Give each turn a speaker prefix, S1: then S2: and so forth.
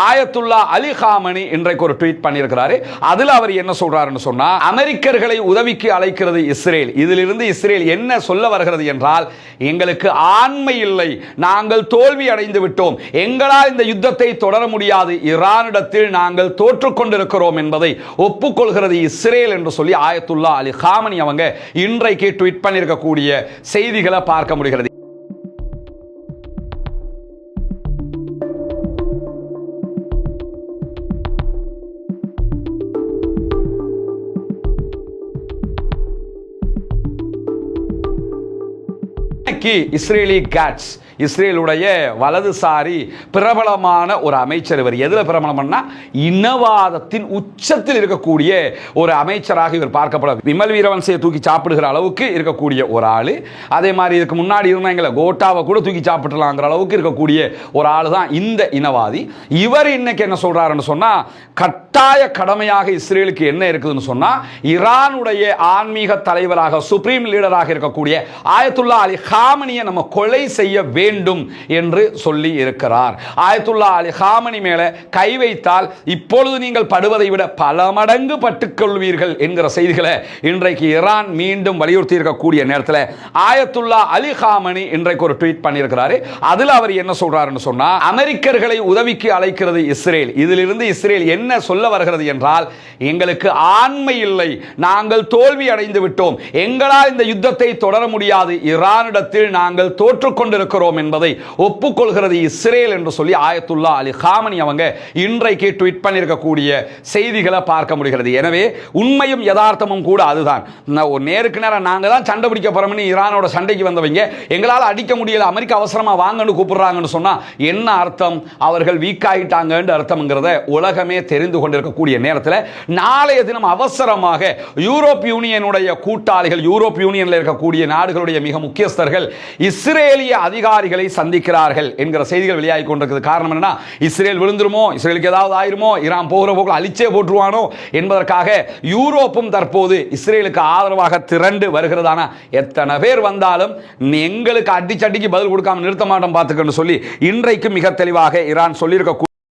S1: ஆயத்துல்லா அலி Harmony இன்றைக்கு ஒரு tweet பண்ணியிருக்கிறாரு. அதுல அவர் என்ன சொல்றாருன்னு சொன்னா அமெரிக்கர்களை உதவிக்கு அழைக்கிறது இஸ்ரேல். இதிலிருந்து இஸ்ரேல் என்ன சொல்ல வருகிறது என்றால் எங்களுக்கு ஆண்மை இல்லை நாங்கள் தோல்வி அடைந்து விட்டோம். எங்களால் இந்த யுத்தத்தை தொடர முடியாது. ஈரானிடத்தில் நாங்கள் தோற்றுக்கொண்டிருக்கிறோம் என்பதை ஒப்புக்கொள்கிறது இஸ்ரேல் என்று சொல்லி ஆயத்துல்லா அலி ஹாமனி அவங்க இன்றைக்கு ட்வீட் பண்ணியிருக்கக்கூடிய செய்திகளை பார்க்க முடிகிறது. இன்னைக்கு இஸ்ரேலி கேட்ஸ் இஸ்ரேலுடைய வலதுசாரி பிரபலமான ஒரு அமைச்சர் இவர். எதில் பிரபலம்னா இனவாதத்தின் உச்சத்தில் இருக்கக்கூடிய ஒரு அமைச்சராக இவர் பார்க்கப்பட விமல் வீரவன்சையை தூக்கி சாப்பிடுகிற அளவுக்கு இருக்கக்கூடிய ஒரு ஆள். அதே மாதிரி இதுக்கு முன்னாடி இருந்தாங்களே கோட்டாவை கூட தூக்கி சாப்பிடலாங்கிற அளவுக்கு இருக்கக்கூடிய ஒரு ஆள் தான் இந்த இனவாதி. இவர் இன்னைக்கு என்ன சொல்கிறாருன்னு சொன்னா கட்டாய கடமையாக இஸ்ரேலுக்கு என்ன இருக்குதுன்னு சொன்னா ஈரானுடைய ஆன்மீக தலைவராக சுப்ரீம் லீடராக இருக்கக்கூடிய ஆயத்துல்லா அலி ஹாமனியை நம்ம கொலை செய்ய வேண்டும் என்று சொல்லி இருக்கிறார். ஆயத்துல்லா அலி ஹாமனி மேலே கை வைத்தால் இப்பொழுது நீங்கள் படுவதை விட பல மடங்கு பட்டுக்கொள்வீர்கள் என்கிற செய்திகளை இன்றைக்கு ஈரான் மீண்டும் வலியுறுத்தி இருக்கக்கூடிய நேரத்தில் ஆயத்துல்லா அலி ஹாமனி இன்றைக்கு ஒரு ட்வீட் பண்ணியிருக்கிறாரு. அதில் அவர் என்ன சொல்றாருன்னு சொன்னா அமெரிக்கர்களை உதவிக்கு அழைக்கிறது இஸ்ரேல். இதிலிருந்து இஸ்ரேல் என்ன சொல்ல வருகிறது என்றால் எங்களுக்கு ஆண்மை இல்லை நாங்கள் தோல்வி அடைந்து விட்டோம். எங்களால் இந்த யுத்தத்தை தொடர முடியாது. ஈரானிடம் ஈரானிடத்தில் நாங்கள் தோற்றுக்கொண்டிருக்கிறோம் என்பதை ஒப்புக்கொள்கிறது இஸ்ரேல் என்று சொல்லி ஆயத்துல்லா அலி ஹாமனி அவங்க இன்றைக்கு ட்வீட் பண்ணியிருக்கக்கூடிய செய்திகளை பார்க்க முடிகிறது. எனவே உண்மையும் யதார்த்தமும் கூட அதுதான். ஒரு நேருக்கு நேரம் நாங்கள் தான் சண்டை பிடிக்க போறோம்னு ஈரானோட சண்டைக்கு வந்தவங்க எங்களால் அடிக்க முடியல அமெரிக்கா அவசரமா வாங்கன்னு கூப்பிடுறாங்கன்னு சொன்னா என்ன அர்த்தம்? அவர்கள் வீக் ஆகிட்டாங்கன்னு அர்த்தம்ங்கிறத உலகமே தெரிந்து கொண்டிருக்கக்கூடிய நேரத்தில் நாளைய தினம் அவசரமாக யூரோப் யூனியனுடைய கூட்டாளிகள் யூரோப் யூனியனில் இருக்கக்கூடிய நாடுகளுடைய மிக முக்கியஸ்தர்கள் அவர்கள் இஸ்ரேலிய அதிகாரிகளை சந்திக்கிறார்கள் என்கிற செய்திகள் வெளியாகி கொண்டிருக்கிறது. காரணம் என்னன்னா இஸ்ரேல் விழுந்துருமோ இஸ்ரேலுக்கு ஏதாவது ஆயிருமோ ஈரான் போகிற போக்கில் அழிச்சே போட்டுருவானோ என்பதற்காக யூரோப்பும் தற்போது இஸ்ரேலுக்கு ஆதரவாக திரண்டு வருகிறதான எத்தனை பேர் வந்தாலும் எங்களுக்கு அடிச்சடிக்கு பதில் கொடுக்காம நிறுத்த மாட்டோம் பார்த்துக்கன்னு சொல்லி இன்றைக்கு மிக தெளிவாக ஈரான் சொல்லியிருக்க